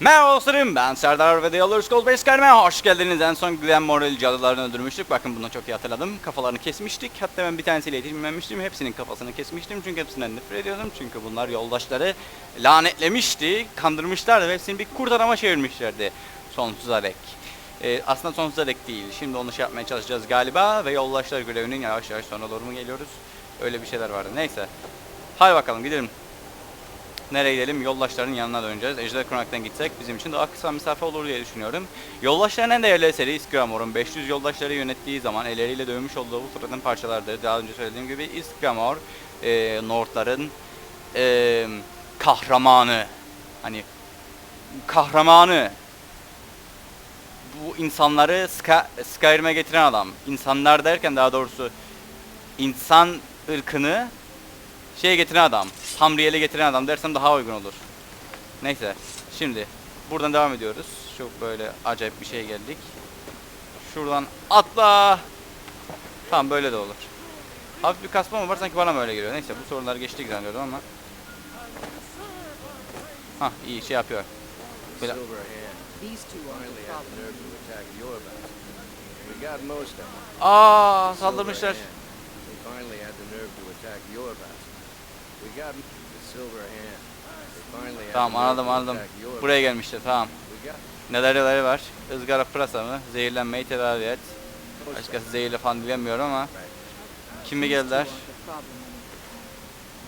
Merhaba dostlarım ben Serdar ve The Yellow Skull Base Academy'e hoş geldiniz. En son Glen Morrell cadılarını öldürmüştük. Bakın bunu çok iyi hatırladım. Kafalarını kesmiştik. Hatta ben bir tanesiyle yetişmemiştim. Hepsinin kafasını kesmiştim. Çünkü hepsinden nefret ediyordum. Çünkü bunlar yoldaşları lanetlemişti. Kandırmışlardı ve hepsini bir kurt adama çevirmişlerdi. Sonsuza dek. Ee, aslında sonsuza dek değil. Şimdi onu şey yapmaya çalışacağız galiba. Ve yoldaşlar görevinin yavaş yavaş sonuna doğru mu geliyoruz? Öyle bir şeyler vardı. Neyse. Hadi bakalım gidelim. Nereye gidelim? Yoldaşların yanına döneceğiz. Ejder Konak'tan gitsek bizim için daha kısa mesafe olur diye düşünüyorum. Yoldaşların en değerli eseri Iskramor'un 500 yoldaşları yönettiği zaman elleriyle dövmüş olduğu bu fırtın parçalardır. Daha önce söylediğim gibi Iskramor e, Nordların e, kahramanı. Hani kahramanı. Bu insanları Skyrim'e getiren adam. İnsanlar derken daha doğrusu insan ırkını şeye getiren adam. Tamriyeli getiren adam dersem daha uygun olur. Neyse. Şimdi buradan devam ediyoruz. Çok böyle acayip bir şey geldik. Şuradan atla. Tamam böyle de olur. Hafif bir kasma mı var sanki bana mı öyle geliyor. Neyse bu soruları geçtik zannediyordum ama. Hah iyi şey yapıyor. Böyle aa saldırmışlar. Tamam anladım anladım. Buraya gelmişler tamam. We got Neler neler var? Izgara pırasa mı? Zehirlenmeyi tedavi et. Başkası zehirli falan bilemiyorum ama. Kimi geldiler?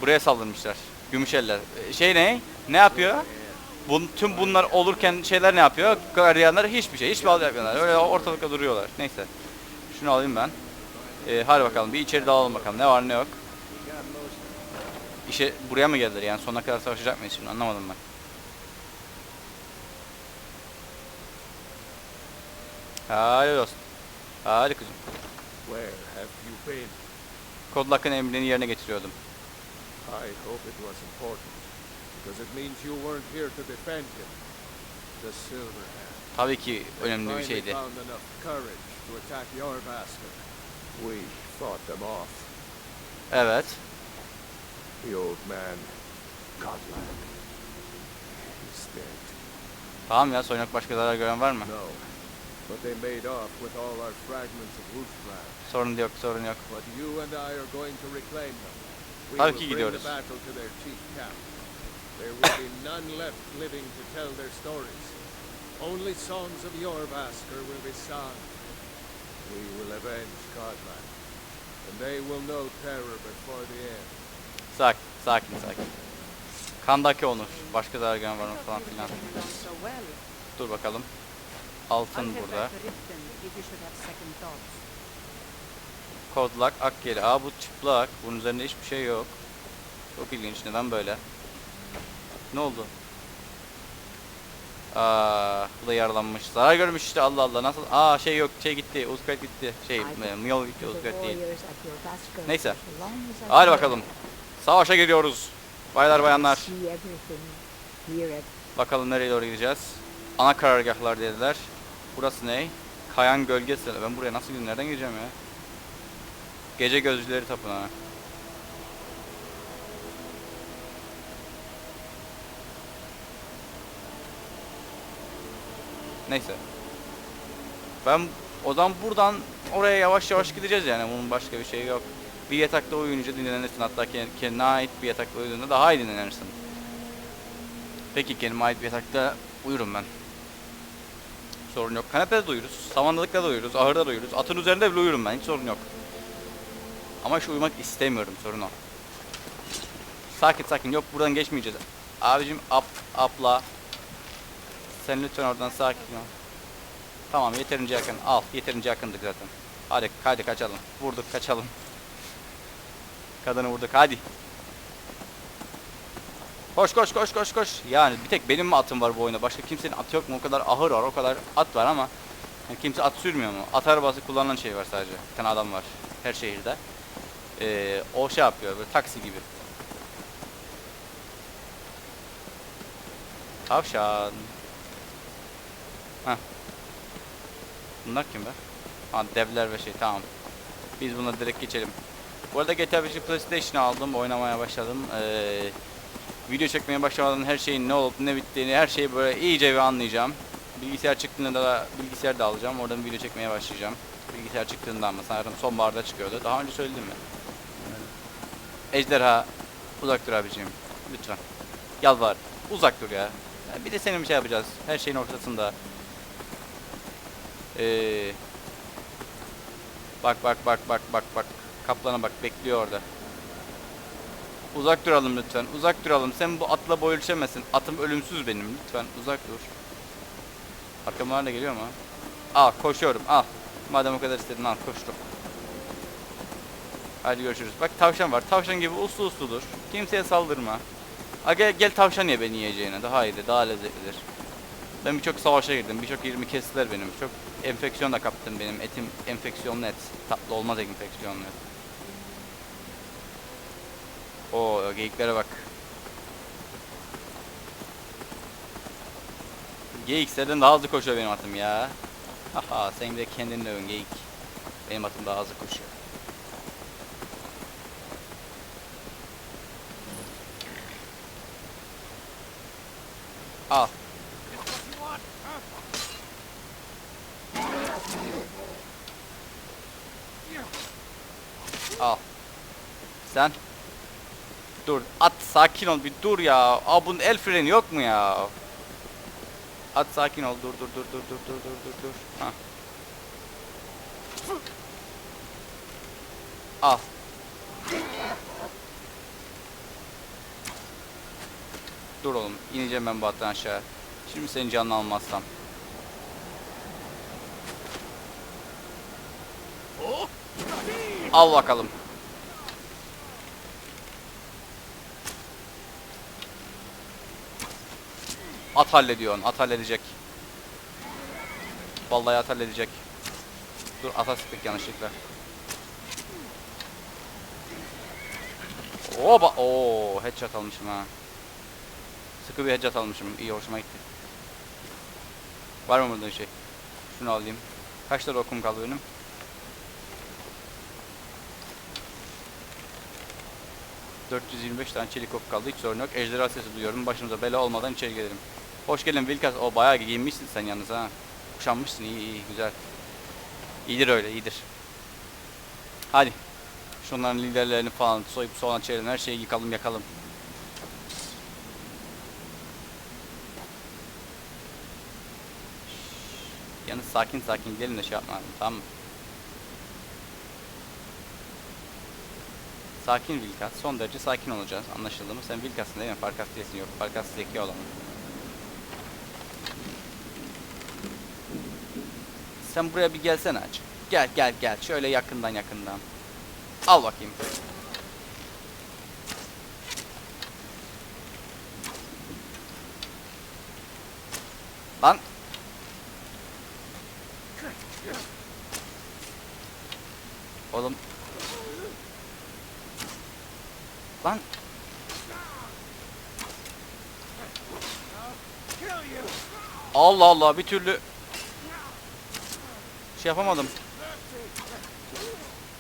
Buraya saldırmışlar. Gümüş eller. Ee, Şey ne? Ne yapıyor? Bun, tüm bunlar olurken şeyler ne yapıyor? Gardiyanlar hiçbir şey. Hiçbir halt yapmıyorlar. Öyle ortalıkta duruyorlar. Neyse. Şunu alayım ben. Ee, hadi bakalım bir içeri dalalım bakalım. Ne var ne yok. We got most of them. İşe buraya mı geldiler yani sonuna kadar savaşacak mıyız şimdi anlamadım ben. Hadi dostum. Hadi kızım. Where have you been? Kodlak'ın emrini yerine getiriyordum. I hope it was important, because it means you weren't here to defend him. The Silverhand. Tabii ki önemli bir şeydi. found enough courage to attack your bastard. We fought them off. Evet. The old man, Godlike. He's dead. Tamam ya soynak başka zarar gören var mı? No. But they made off with all our fragments of Wolfland. Sorun yok sorun yok. But you and I are going to reclaim them. We Tabii ki gidiyoruz. the battle to their chief camp. There will be none left living to tell their stories. Only songs of Yorvaskr will be sung. We will avenge Godland, and they will know terror before the end. Sakin sakin sakin. Kandaki onur. Başka zarar gören var mı falan filan. Dur bakalım. Altın burada. Kodlak, Akkeli. Aa bu çıplak. Bunun üzerinde hiçbir şey yok. Çok ilginç. Neden böyle? Ne oldu? Aa, bu da yaralanmış. Zarar görmüş işte Allah Allah. Nasıl? Aa şey yok. Şey gitti. Uzkayt gitti. Şey, e, Miyol gitti. Uzkayt değil. Neyse. Hadi bakalım. Savaşa gidiyoruz. Baylar bayanlar. Bakalım nereye doğru gideceğiz. Ana karargahlar dediler. Burası ne? Kayan Gölgesi. Ben buraya nasıl gideyim? Nereden gireceğim ya? Gece Gözcüleri Tapınağı. Neyse. Ben o zaman buradan oraya yavaş yavaş gideceğiz yani. Bunun başka bir şey yok. Bir yatakta uyuyunca dinlenirsin. Hatta kend- kendine ait bir yatakta uyuduğunda daha iyi dinlenirsin. Peki kendime ait bir yatakta uyurum ben. Sorun yok. Kanepede de uyuruz. Samandalıkta da uyuruz. Ahırda da uyuruz. Atın üzerinde bile uyurum ben. Hiç sorun yok. Ama şu uyumak istemiyorum. Sorun o. Sakin sakin. Yok buradan geçmeyeceğiz. Abicim up, upla. Sen lütfen oradan sakin ol. Tamam yeterince yakın. Al. Yeterince yakındık zaten. Hadi hadi kaçalım. Vurduk kaçalım. Kadını vurduk. Hadi. Koş koş koş koş koş. Yani bir tek benim mi atım var bu oyunda? Başka kimsenin atı yok mu? O kadar ahır var, o kadar at var ama yani kimse at sürmüyor mu? At arabası kullanılan şey var sadece. Bir tane adam var her şehirde. Ee, o şey yapıyor böyle taksi gibi. Tavşan. Heh. Bunlar kim be? Ha devler ve şey tamam. Biz buna direkt geçelim. Bu arada GTA 5'i PlayStation'a aldım, oynamaya başladım. Ee, Video çekmeye başlamadan her şeyin ne olup ne bittiğini her şeyi böyle iyice bir anlayacağım. Bilgisayar çıktığında da bilgisayar da alacağım. Oradan video çekmeye başlayacağım. Bilgisayar çıktığında ama sanırım sonbaharda çıkıyordu. Daha önce söyledim mi? Ejderha uzak dur abiciğim. Lütfen. Yalvar. Uzak dur ya. Ya Bir de senin bir şey yapacağız. Her şeyin ortasında. Ee, bak bak bak bak bak bak. Kaplana bak bekliyor orada. Uzak duralım lütfen. Uzak duralım. Sen bu atla boyuluşamazsın. Atım ölümsüz benim. Lütfen uzak dur. Arkamdan da geliyor mu? Al koşuyorum al. Madem o kadar istedin al koştum. Hadi görüşürüz. Bak tavşan var. Tavşan gibi uslu usludur. Kimseye saldırma. Ha gel, gel tavşan ye beni yiyeceğine. Daha iyidir, daha lezzetlidir. Ben birçok savaşa girdim. Birçok yerimi kestiler benim. Çok enfeksiyon da kaptım benim. Etim enfeksiyonlu et. Tatlı olmaz enfeksiyonlu et. Oo geyiklere bak. Geyik senden daha hızlı koşuyor benim atım ya. Haha sen de kendin övün geyik. Benim atım daha hızlı koşuyor. Al. Al. Sen. Dur. At sakin ol bir dur ya. Aa bunun el freni yok mu ya? At sakin ol. Dur dur dur dur dur dur dur dur dur. Ha. Al. Dur oğlum. ineceğim ben bu attan aşağı. Şimdi senin canını almazsam. Al bakalım. At hallediyorsun. At halledecek. Vallahi at halledecek. Dur ata sıktık yanlışlıkla. Oba! Oo, headshot almışım ha. Sıkı bir headshot almışım. İyi hoşuma gitti. Var mı burada şey? Şunu alayım. Kaç tane okum kaldı benim? ...425 tane çelik ok kaldı. Hiç sorun yok. Ejderha sesi duyuyorum. Başımıza bela olmadan içeri gelelim. Hoş geldin Vilkas. O bayağı giyinmişsin sen yalnız ha. Kuşanmışsın. iyi iyi güzel. İyidir öyle iyidir. Hadi. Şunların liderlerini falan soyup soğan çevirelim. Her şeyi yıkalım yakalım. Yalnız sakin sakin gidelim de şey yapmayalım tamam mı? Sakin Vilkas. Son derece sakin olacağız. Anlaşıldı mı? Sen Vilkas'ın değil mi? Farkas değilsin. Yok. Farkas zeki olan. Sen buraya bir gelsene aç. Gel gel gel. Şöyle yakından yakından. Al bakayım. Lan. Oğlum. Lan. Allah Allah bir türlü şey yapamadım.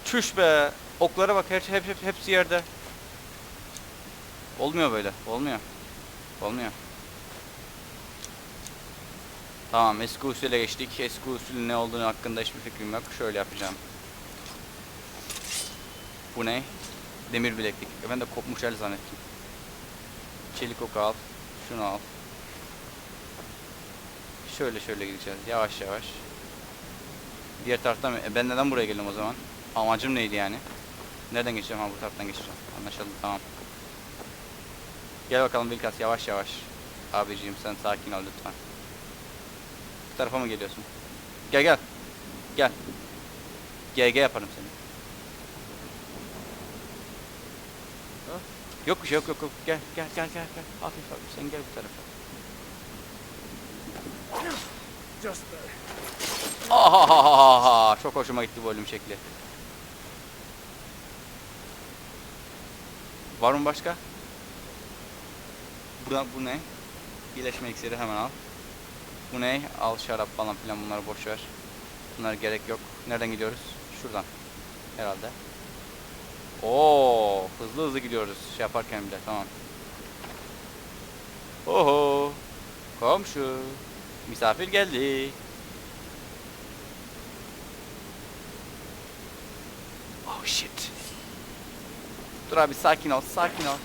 Çüş be. Oklara bak her hep, hep hepsi yerde. Olmuyor böyle. Olmuyor. Olmuyor. Tamam eski usule geçtik. Eski usulün ne olduğunu hakkında hiçbir fikrim yok. Şöyle yapacağım. Bu ne? Demir bileklik. Ben de kopmuş el zannettim. Çelik oku al. Şunu al. Şöyle şöyle gideceğiz. Yavaş yavaş. Diğer taraftan mı? E ben neden buraya geldim o zaman? Amacım neydi yani? Nereden geçeceğim? Ha bu taraftan geçeceğim. Anlaşıldı tamam. Gel bakalım Vilkas yavaş yavaş. Abiciğim sen sakin ol lütfen. Bu tarafa mı geliyorsun? Gel gel. Gel. GG yaparım seni. Ha? Yok bir şey yok yok yok. Gel gel gel gel gel. Hafif hafif sen gel bu tarafa. Just there. Ahahaha çok hoşuma gitti bu ölüm şekli. Var mı başka? Bu, bu ne? Birleşme iksiri hemen al. Bu ne? Al şarap falan filan bunları boş ver. Bunlar gerek yok. Nereden gidiyoruz? Şuradan. Herhalde. Oo, hızlı hızlı gidiyoruz şey yaparken bile tamam. Oho. Komşu. Misafir geldi. Dur abi sakin ol, sakin ol.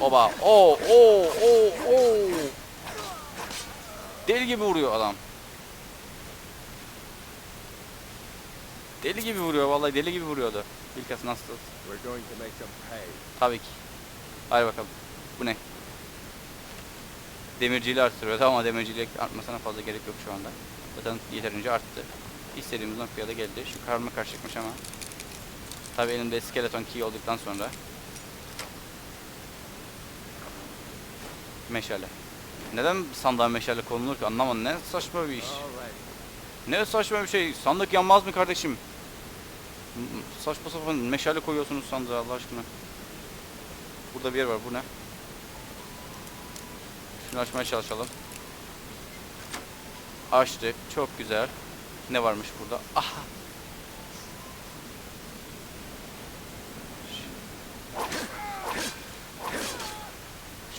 Oba. Oo, oo, oo, oo. Deli gibi vuruyor adam. Deli gibi vuruyor vallahi deli gibi vuruyordu. İlkas nasıl? Tabii ki. Hadi bakalım. Bu ne? Demirciliği arttırıyordu ama demircilik artmasına fazla gerek yok şu anda. Zaten yeterince arttı. İstediğimiz noktaya da geldi. Şu karma karşılıkmış ama. Tabii elimde skeleton key olduktan sonra. Meşale. Neden sandığa meşale konulur ki anlamadım. Ne saçma bir iş. Ne saçma bir şey. Sandık yanmaz mı kardeşim? Saçma sapan meşale koyuyorsunuz sandığa Allah aşkına. Burada bir yer var. Bu ne? Şunu açmaya çalışalım. Açtık. Çok güzel. Ne varmış burada? Aha.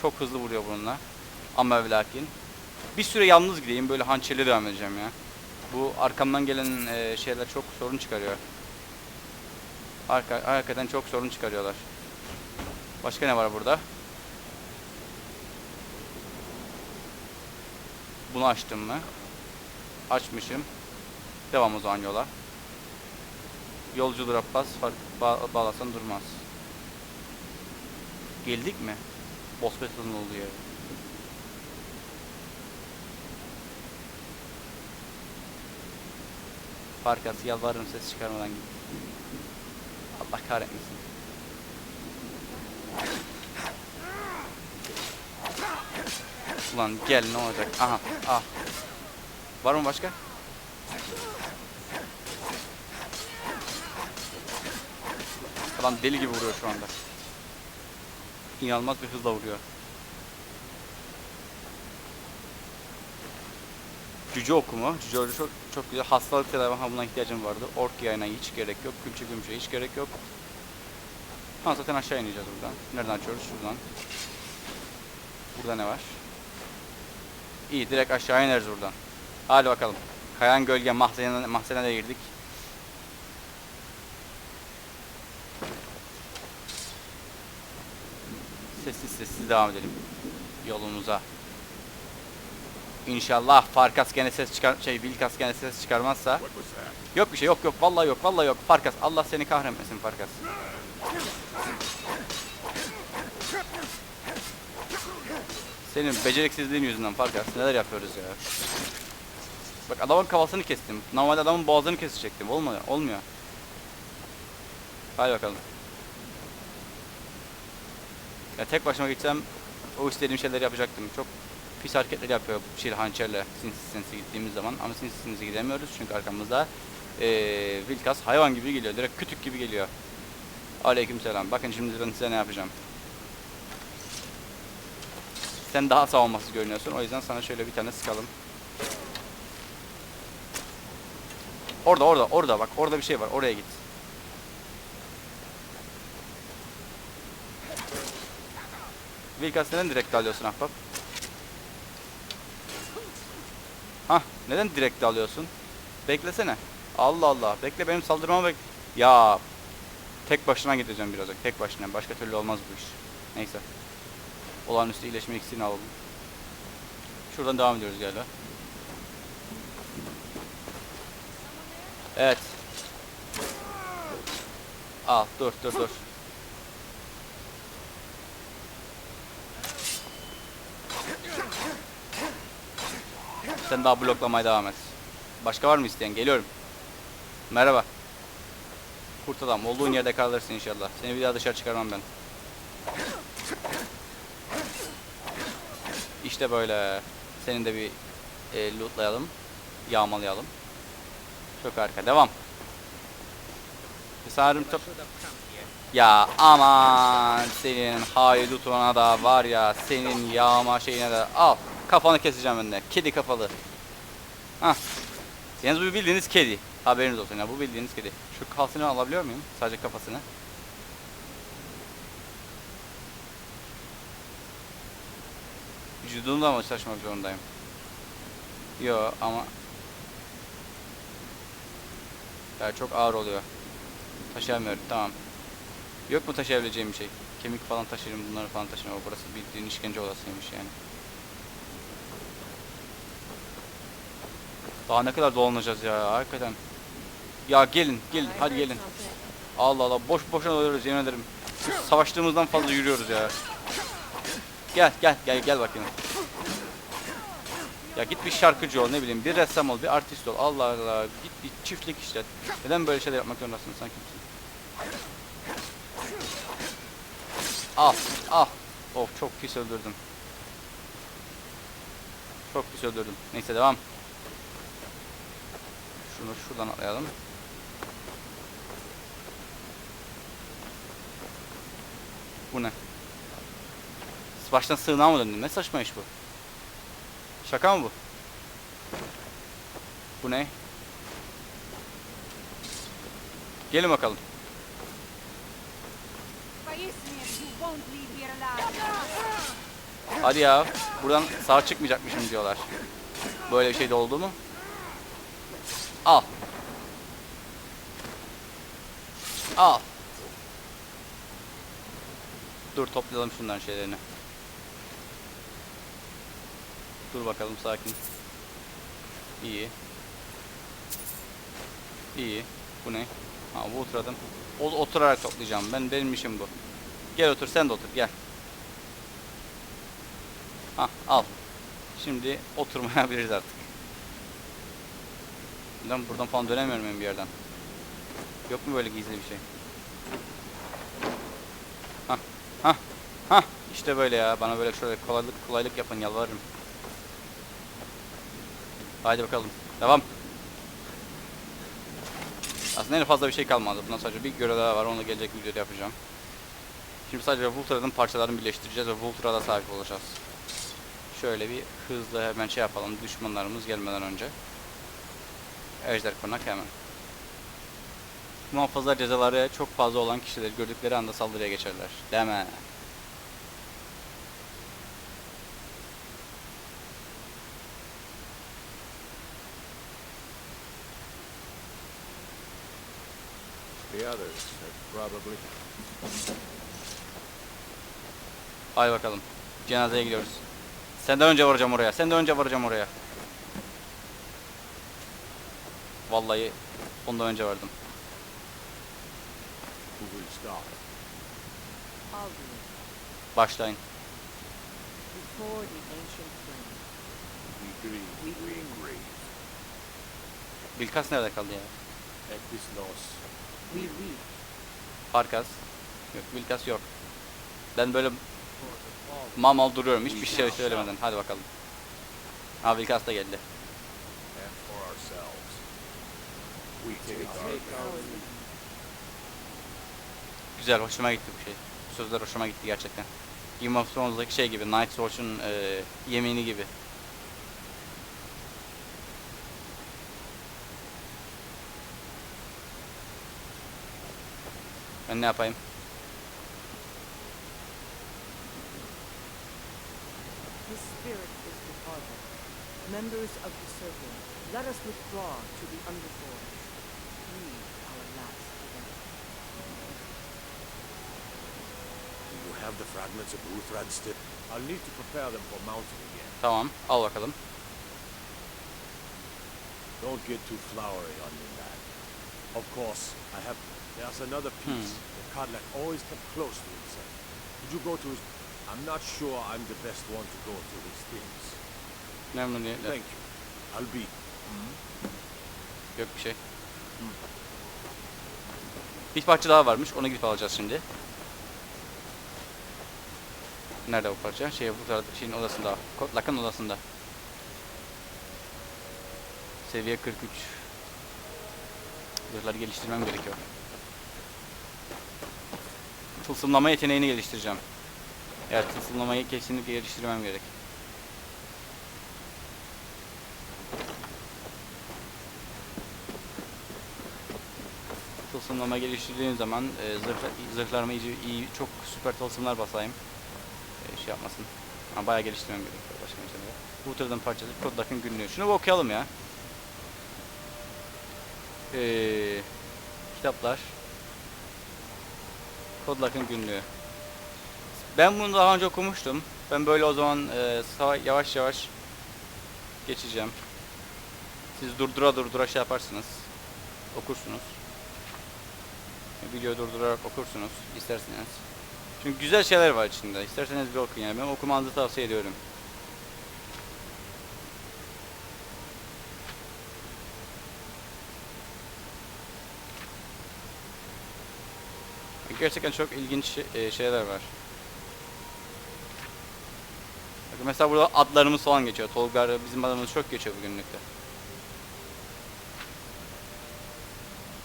Çok hızlı vuruyor bununla. Ama ve. Bir süre yalnız gideyim. Böyle hançerli devam edeceğim ya. Bu arkamdan gelen e, şeyler çok sorun çıkarıyor. Arka, hakikaten çok sorun çıkarıyorlar. Başka ne var burada? Bunu açtım mı? Açmışım. Devam o zaman yola. Yolcudur Abbas, fark ba bağlasan durmaz. Geldik mi? Bospetal'ın olduğu yere. Farkas yalvarırım ses çıkarmadan git. Allah kahretmesin. Ulan gel ne olacak? Aha ah. Var mı başka? Adam deli gibi vuruyor şu anda. İnanılmaz bir hızla vuruyor. Cüce okumu. Cüce oku çok, çok güzel. Hastalık tedavi buna ihtiyacım vardı. Ork yayına hiç gerek yok. Külçe gümüşe hiç gerek yok. Ha zaten aşağı ineceğiz buradan. Nereden açıyoruz? Şuradan. Burada ne var? İyi direkt aşağı ineriz buradan. Hadi bakalım. Kayan Gölge mahzenine, mahzene de girdik. Sessiz sessiz devam edelim. Yolumuza. İnşallah Farkas gene ses çıkar şey Vilkas gene ses çıkarmazsa. Yok bir şey yok yok vallahi yok vallahi yok Farkas Allah seni kahretmesin Farkas. Senin beceriksizliğin yüzünden Farkas neler yapıyoruz ya. Bak adamın kafasını kestim. Normalde adamın boğazını kesecektim. Olmuyor. Olmuyor. Hadi bakalım. Ya tek başıma gitsem o istediğim şeyleri yapacaktım. Çok pis hareketler yapıyor şey hançerle sinsi sinsi gittiğimiz zaman ama sinsi sinsi gidemiyoruz çünkü arkamızda eee Vilkas hayvan gibi geliyor. Direkt kütük gibi geliyor. Aleykümselam. Bakın şimdi ben size ne yapacağım. Sen daha savunmasız görünüyorsun. O yüzden sana şöyle bir tane sıkalım. Orada orada orada bak orada bir şey var. Oraya git. Vilkas neden direkt alıyorsun ahbap? Hah neden direkt alıyorsun? Beklesene. Allah Allah. Bekle benim saldırmamı bek... Ya tek başına gideceğim birazcık. Tek başına. Başka türlü olmaz bu iş. Neyse. Olağanüstü iyileşme iksirini alalım. Şuradan devam ediyoruz galiba. Evet. Al dur dur dur. Sen daha bloklamaya devam et. Başka var mı isteyen? Geliyorum. Merhaba. Kurt adam. Olduğun yerde kalırsın inşallah. Seni bir daha dışarı çıkarmam ben. İşte böyle. Senin de bir e, lootlayalım. Yağmalayalım. Çok harika. Devam. Sanırım top... Ya aman senin haydutuna da var ya senin yağma şeyine de al kafanı keseceğim de kedi kafalı. Hah. Yalnız bu bildiğiniz kedi. Haberiniz olsun ya bu bildiğiniz kedi. Şu kafasını alabiliyor muyum? Sadece kafasını. Vücudunu da mı taşımak zorundayım? Yo ama ya çok ağır oluyor. Taşıyamıyorum tamam. Yok mu taşıyabileceğim bir şey? Kemik falan taşırım bunları falan taşırım. O burası bildiğin işkence odasıymış yani. Daha ne kadar dolanacağız ya hakikaten. Ya gelin gelin hadi gelin. Allah Allah boş boşuna oluyoruz yemin ederim. Savaştığımızdan fazla yürüyoruz ya. Gel gel gel gel bakayım. Ya git bir şarkıcı ol ne bileyim bir ressam ol bir artist ol Allah Allah git bir çiftlik işlet. Neden böyle şeyler yapmak zorundasın sen kimsin? Al al. Of çok pis öldürdüm. Çok pis öldürdüm. Neyse devam. Şunu şuradan atlayalım. Bu ne? Baştan sığınağa mı döndün? Ne saçma iş bu? Şaka mı bu? Bu ne? Gelin bakalım. Hadi ya. Buradan sağ çıkmayacakmışım diyorlar. Böyle bir şey de oldu mu? Al. Al. Dur toplayalım şundan şeylerini. Dur bakalım sakin. İyi. İyi. Bu ne? Ha bu oturadım. O, oturarak toplayacağım. Ben benim işim bu. Gel otur sen de otur gel. Ha al. Şimdi oturmayabiliriz artık. Buradan, buradan falan dönemiyorum ben bir yerden. Yok mu böyle gizli bir şey? Ha ha ha işte böyle ya. Bana böyle şöyle kolaylık kolaylık yapın yalvarırım. Haydi bakalım. Devam. Aslında en fazla bir şey kalmadı. Bundan sadece bir görev daha var. Onu da gelecek videoda yapacağım. Şimdi sadece Vultura'nın parçalarını birleştireceğiz ve Vultura'da sahip olacağız. Şöyle bir hızlı hemen şey yapalım düşmanlarımız gelmeden önce. Ejder konak hemen. Muhafaza cezaları çok fazla olan kişiler gördükleri anda saldırıya geçerler. Deme. Others probably... Hadi bakalım. Cenazeye gidiyoruz. Senden önce varacağım oraya. Senden önce varacağım oraya. Vallahi ondan önce vardım. Başlayın. Bilkas nerede kaldı ya? At this loss, We weep. Farkas. Yok Bilkas yok. Ben böyle fall mal duruyorum hiçbir şey söylemeden. Hadi bakalım. Ha Bilkas da geldi. Güzel hoşuma gitti bu şey. Bu sözler hoşuma gitti gerçekten. Game of Thrones'daki şey gibi Night Watch'un e, yemini gibi. Ben ne yapayım? His spirit is departed. Members of the circle, let us withdraw to the underforge. Breathe our last breath. Do you have the fragments of Uthrad still? I'll need to prepare them for mounting again. Tamam al bakalım. Don't get too flowery on me, lad. Of course, I have... There's another piece that Kadlak always kept close to himself. Could you go to his... I'm not sure I'm the best one to go to his things. Memnuniyetle. Thank you. I'll be... Yok bir şey. Bir parça daha varmış. Onu gidip alacağız şimdi. Nerede o parça? Şey bu tarafta şeyin odasında. Kotlak'ın odasında. Seviye 43. Zırhları geliştirmem gerekiyor. Tılsımlama yeteneğini geliştireceğim. Evet tılsımlamayı kesinlikle geliştirmem gerek. tılsımlama geliştirdiğim zaman e, zırh, zırhlarıma iyice iyi çok süper tılsımlar basayım. E, şey yapmasın. Ama bayağı geliştirmem gerekiyor başka mesele. Bu tırdan parçası Kodak'ın günlüğü. Şunu bir okuyalım ya. Ee, kitaplar. Kodak'ın günlüğü. Ben bunu daha önce okumuştum. Ben böyle o zaman e, yavaş yavaş geçeceğim. Siz durdura durdura şey yaparsınız. Okursunuz. Videoyu durdurarak okursunuz isterseniz. Çünkü güzel şeyler var içinde. İsterseniz bir okuyun yani. Ben okumanızı tavsiye ediyorum. Gerçekten çok ilginç e, şeyler var. Bakın mesela burada adlarımız falan geçiyor. Tolga bizim adımız çok geçiyor bu günlükte.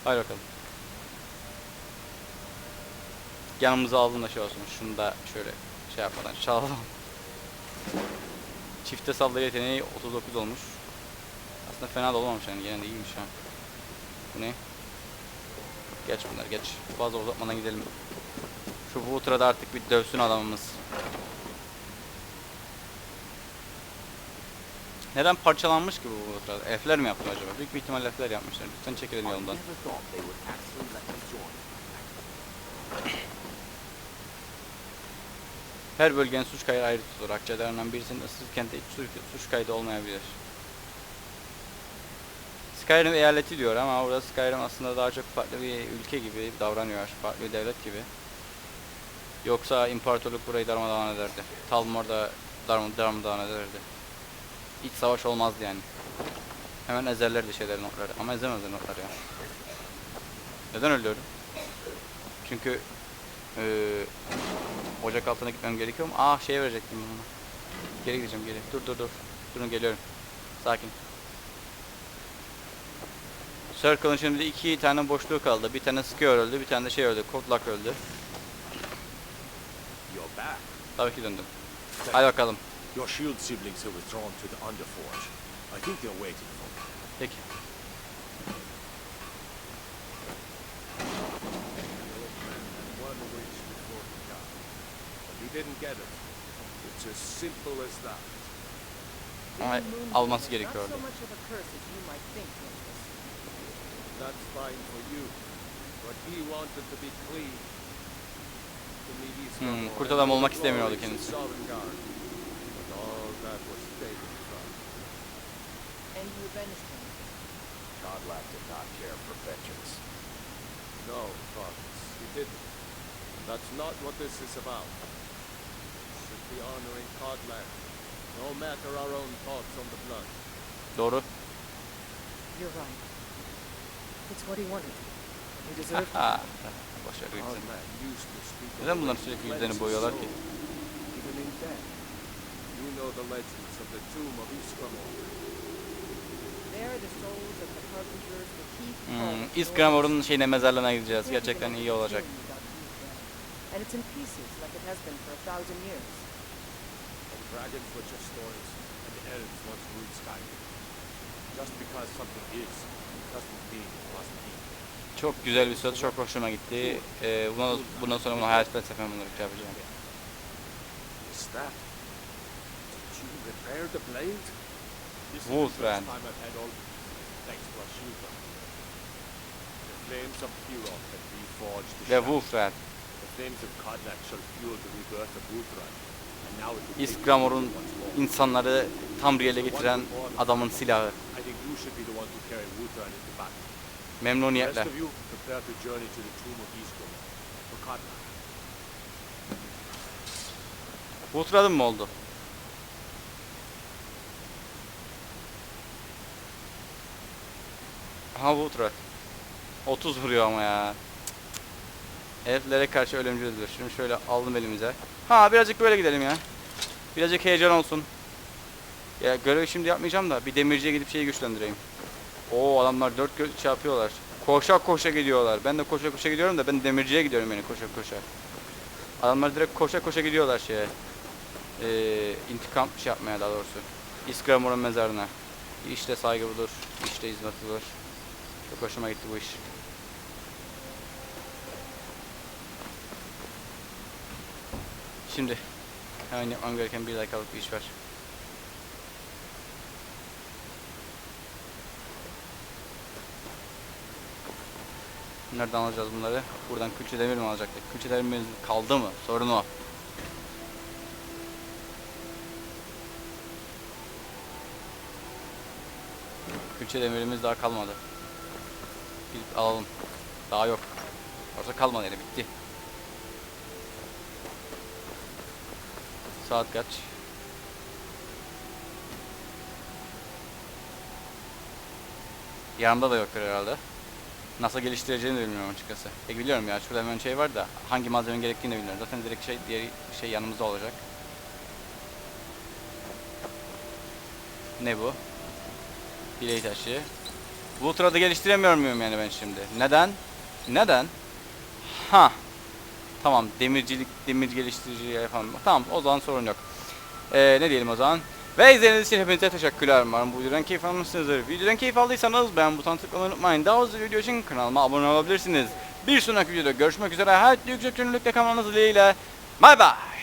Haydi bakalım. Yanımıza aldığında şey olsun. Şunu da şöyle şey yapmadan çalalım. Çifte saldırı yeteneği 39 olmuş. Aslında fena da olmamış yani gene de iyiymiş ha. Bu ne? Geç bunlar geç. Fazla uzatmadan gidelim. Şu Vutra'da artık bir dövsün adamımız. Neden parçalanmış ki bu Vutra'da? F'ler mi yaptı acaba? Büyük bir ihtimalle F'ler yapmışlar. Lütfen çekilin yolundan. Her bölgenin suç kaydı ayrı tutulur. Akçalarından birisinin ıssız kentte hiç suç kaydı olmayabilir. Skyrim eyaleti diyor ama orada Skyrim aslında daha çok farklı bir ülke gibi davranıyor. Farklı bir devlet gibi. Yoksa imparatorluk burayı darmadağın ederdi. Talmor da darma- darmadağın ederdi. İç savaş olmazdı yani. Hemen ezerlerdi şeyleri notları. Ama ezemezler notları ya. Neden ölüyorum? Çünkü eee ocak altına gitmem gerekiyor mu? Ah şey verecektim bunu. Geri gideceğim geri. Dur dur dur. Durun geliyorum. Sakin. Circle'ın şimdi iki tane boşluğu kaldı. Bir tane Skewer öldü, bir tane de şey öldü. Kodlak öldü. Tabii ki döndüm. Hadi bakalım. Your shield siblings have withdrawn to the Underforge. I think they're waiting for me. Peki. One wish before he died. But he didn't get it. It's as simple as that. Ama alması gerekiyordu. That's fine for you. But he wanted to be clean. Hmm, kurt adam olmak istemiyordu kendisi. Sovngarde. But all that was taken from him. And you avenged him. Godlap did not care for vengeance. No, Fox, he didn't. That's not what this is about. We should be honoring Codland, no matter our own thoughts on the blood. Doğru. You're right. It's what he wanted. He deserved it. Başarı of Neden bunlar sürekli yüzlerini boyuyorlar ki? soul, Even in death. You know the legends of the tomb of Iskramor. There the souls of the carpenters keep Hmm, İskramor'un şeyine mezarlığına gideceğiz. Gerçekten iyi olacak. And it's in pieces like it has been for a thousand years. Dragons were just stories, and the elves once ruled Skyrim. Just because something is, Çok güzel bir söz. Çok hoşuma gitti. Ee, bundan, bundan sonra bunu hayat felsefem olarak şey yapacağım. Wolfran. Ve take İskramor'un once Tamriel'e getiren adamın silahı. Memnuniyetle. Wolfred'in mi oldu? Aha Wolfred. 30 vuruyor ama ya. Elflere karşı ölümcüldür. Şimdi şöyle aldım elimize. Ha birazcık böyle gidelim ya. Birazcık heyecan olsun. Ya görev şimdi yapmayacağım da bir demirciye gidip şeyi güçlendireyim. O adamlar dört göz şey yapıyorlar. Koşa koşa gidiyorlar. Ben de koşa koşa gidiyorum da ben de demirciye gidiyorum yani koşa koşa. Adamlar direkt koşa koşa gidiyorlar şeye. Ee, intikam şey yapmaya daha doğrusu. İskramor'un mezarına. İşte saygı budur. İşte hizmet budur. Çok hoşuma gitti bu iş. Şimdi hemen yapmam gereken bir dakikalık bir iş var. Nereden alacağız bunları? Buradan külçe demir mi alacaktık? Külçe demirimiz kaldı mı? Sorun o. Külçe demirimiz daha kalmadı. Gidip alalım. Daha yok. Orada kalmadı yani bitti. Saat kaç? Yanımda da yoktur herhalde. Nasıl geliştireceğini de bilmiyorum açıkçası. E biliyorum ya şurada hemen şey var da hangi malzeme gerektiğini de bilmiyorum. Zaten direkt şey diğer şey yanımızda olacak. Ne bu? Biley taşı. Bu sırada geliştiremiyor muyum yani ben şimdi? Neden? Neden? Ha. Tamam demircilik, demir geliştirici yapalım. Tamam o zaman sorun yok. Ee, ne diyelim o zaman? Ve izlediğiniz için hepinize teşekkürler. Umarım bu videodan keyif almışsınızdır. Videodan keyif aldıysanız beğen butonuna tıklamayı unutmayın. Daha fazla video için kanalıma abone olabilirsiniz. Bir sonraki videoda görüşmek üzere. Her yüksek gönüllülükle kalmanız dileğiyle. Bay bay.